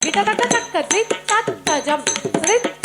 Tita tata tata tita tata jump. Tita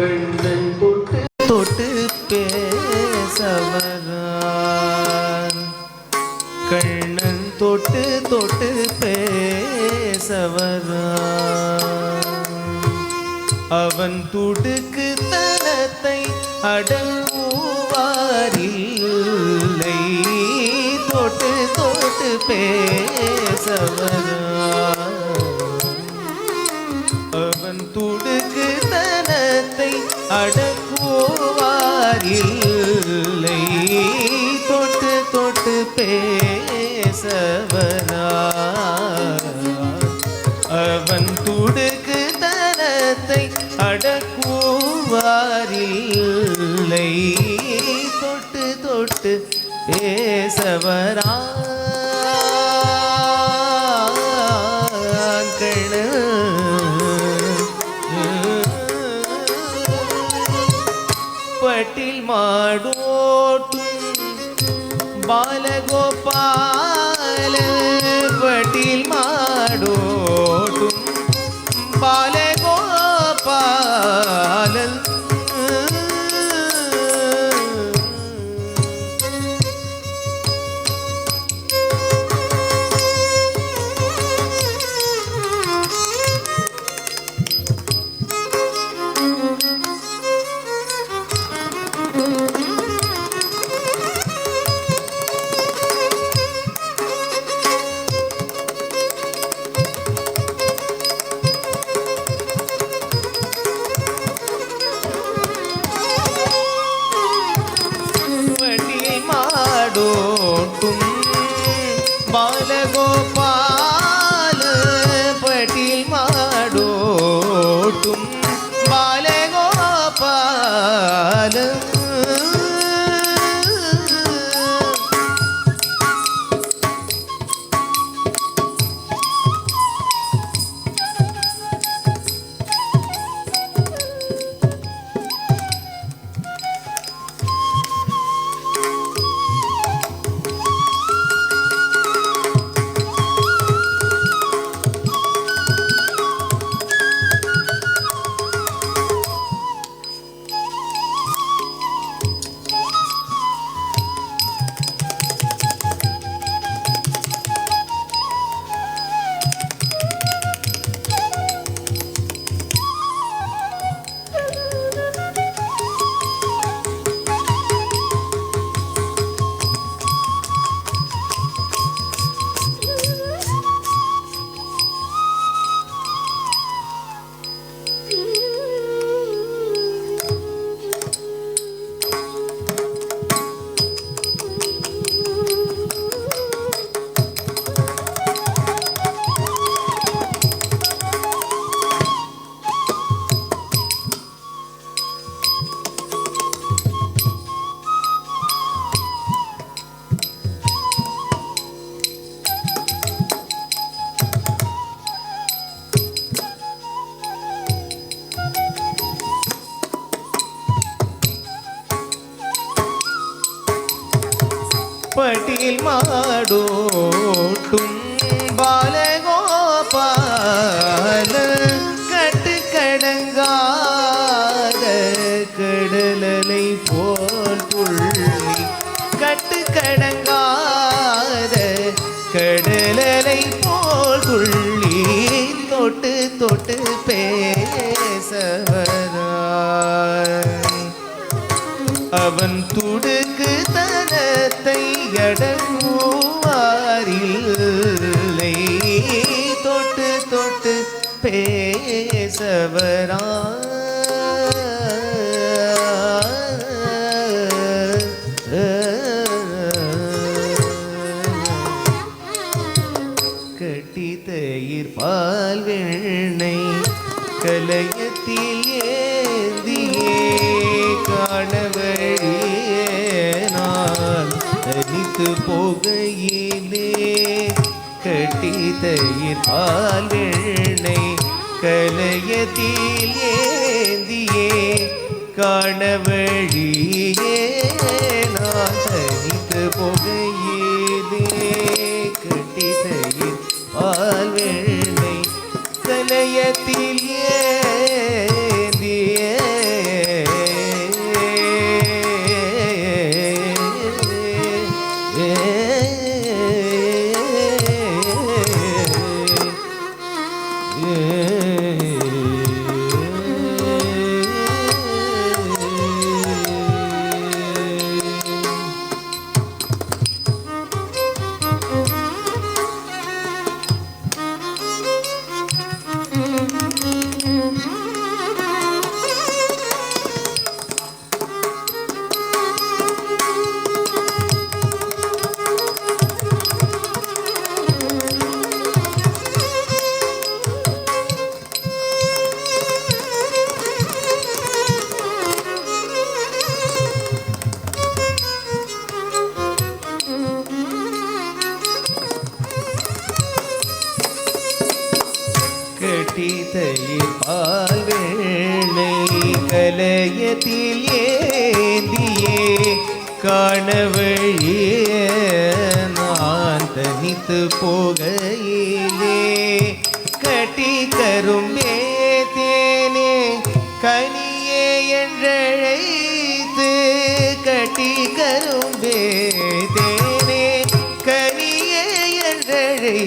கண்ணை தொட்டு தொட்டு பேசவரார் கண்ணன் தொட்டு தொட்டு பேசவரார் அவன் துடுக்கு தனத்தை அடங்குவாரில்லை. தொட்டு தொட்டு பேசவரார் அவன் துடுக்கு தன உள்ளத்தை அடக்குவார் இல்லை தொட்டு தொட்டு பேசவனா அவன் துடுக்கு தனத்தை அடக்குவார் இல்லை தொட்டு தொட்டு பேசவரா 말도 കാട്ടിൽ മാടോട്ടും ബാലഗോപാല കട്ടുകടങ്കാത കടലലൈ പോൽ പുള്ളി കട്ടുകടങ്കാത കടലലൈ പോൽ തുള്ളി തൊട്ട് തൊട്ട് பேசவராய் அவன் துடுக்கு தனத்தை பேசவரா கட்டி தயிர் பால் வெண்ணெய் கலையத்தில் ஏந்தியே காணவழியே நான் தனித்து போகையிலே கட்டி தயிர் பால் வெண்ணெய் கலையத்தில் ஏந்தியே காண வழியே நான் தனித்து போகையிலே காணவழியே நான் தனித்து போகையிலே கட்டி கரும்பே தேனே கனியே என்றழைத்து கட்டி கரும்பே தேனே கனியே என்றழை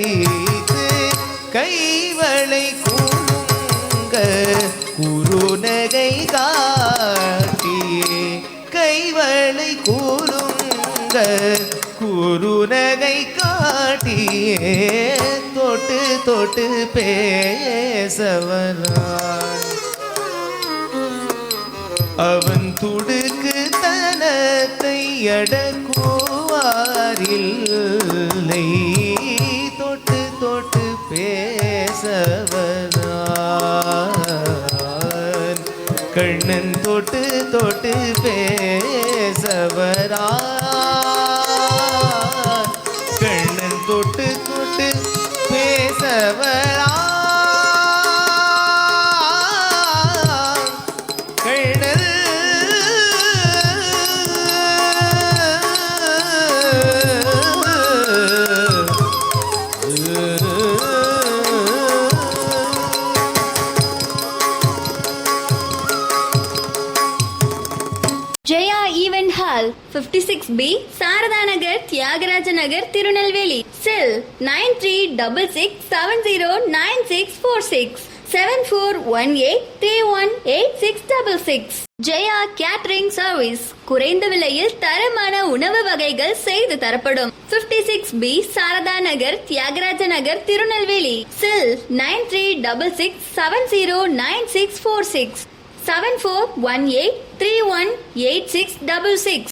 பாட்டியே தொட்டு தொட்டு பேசவனான் அவன் துடுக்கு தனத்தை அடக்குவாரில்லை தொட்டு தொட்டு பேசவனான் கண்ணன் தொட்டு தொட்டு பேசவரான் கால் fifty six B Sarada Nagar Thiyagaraja Nagar Tirunelveli. Cell nine three double six seven zero nine six four six seven four one eight three one eight six double six Jaya catering service. குறைந்த விலையில் தரமான உணவு வகைகள் செய்து தரப்படும். 56 six B Sarada Nagar Thiyagaraja Nagar Tirunelveli. Cell nine three double six seven zero nine six four six seven four one eight three one eight six double six